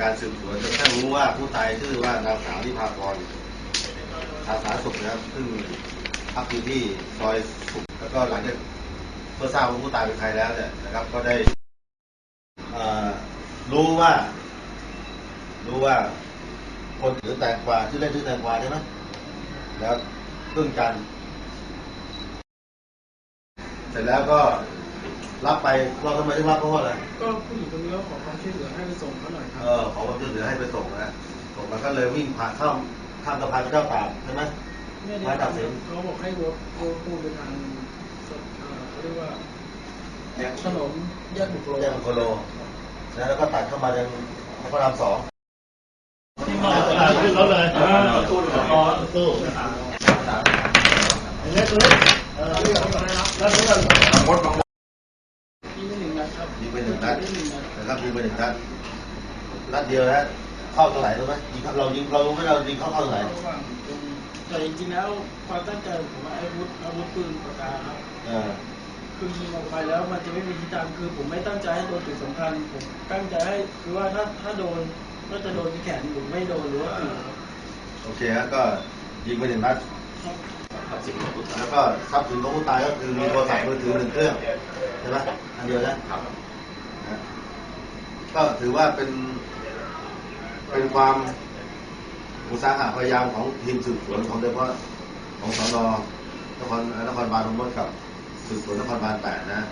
การสืบสวนจนกระทั่งรู้ว่าผู้ตายชื่อว่านางสาวนิพาพรอาสาสุขนะครับซึ่งพักอยู่ที่ซอยสุขแล้วก็หลังจากเมื่อทราบว่าผู้ตายเป็นใครแล้วเนี่ยนะครับ ก็ได้รู้ว่า รู้ว่า คนถือแตงกวาชื่อเล่นชื่อแตงกวาใช่ไหมแล้วพึ่งกัน เสร็จแล้วก็ รับไปเราทำไมถึงรับเพราะว่าอะไรก็ผู้หญิงคนนี้ก็ขอความช่วยเหลือให้ไปส่งเขาหน่อยครัเอบอขอความช่วยเหลือให้ไปส่งนะส่งแล้วก็เลยวิ่งผ่านข้ามข้ามสะพานพระเจ้าตากใช่ไหมไม่ได้มาตัดสินเขาบอกให้วัววัวปูไปทางสะเอ่อเขาเรียกว่าถนนแยกบุกโลแยกมังโกโลนะแล้วก็ตัดเข้ามาทางพระรามสองขึ้นรถเลยตู้รอตู้เล็กเลยเออแล้วเพื่อน ยิง ไปหนึ่งนัดครับยิงไปหนึ่งนัดยิงไปหนึ่งนัดนะครับยิงไปหนึ่งนัดนัดเดียวนะเข้าตรงไหนรู้ไหมยิงเข้าเรายิงเรารู้ไหมเรายิงเข้าเข้าตรงไหนระหว่างตรงแต่จริงๆแล้วความตั้งใจของผมว่าอาวุธอาวุธปืนปากกาครับเออคือยิงออกไปแล้วมันจะไม่มีทิศทางคือผมไม่ตั้งใจให้โดนจุดสำคัญผมตั้งใจให้คือว่าถ้าถ้าโดนก็จะโดนที่แขนหรือไม่โดนหรือว่าอื่นครับโอเคฮะก็ยิงไปหนึ่งนัดแล้วก็ทรัพย์สินของผู้ตายก็คือมีโทรศัพท์มือถือหนึ่งเครื่อง ใช่ไหมอันเดียวนะนะก็ถือว่าเป็นเป็นความอุตสาหะพยายามของทีมสืบสวนของโดยเฉพาะของสนนครนครบาลนมดกับสืบสวนนครบาลแปดนะ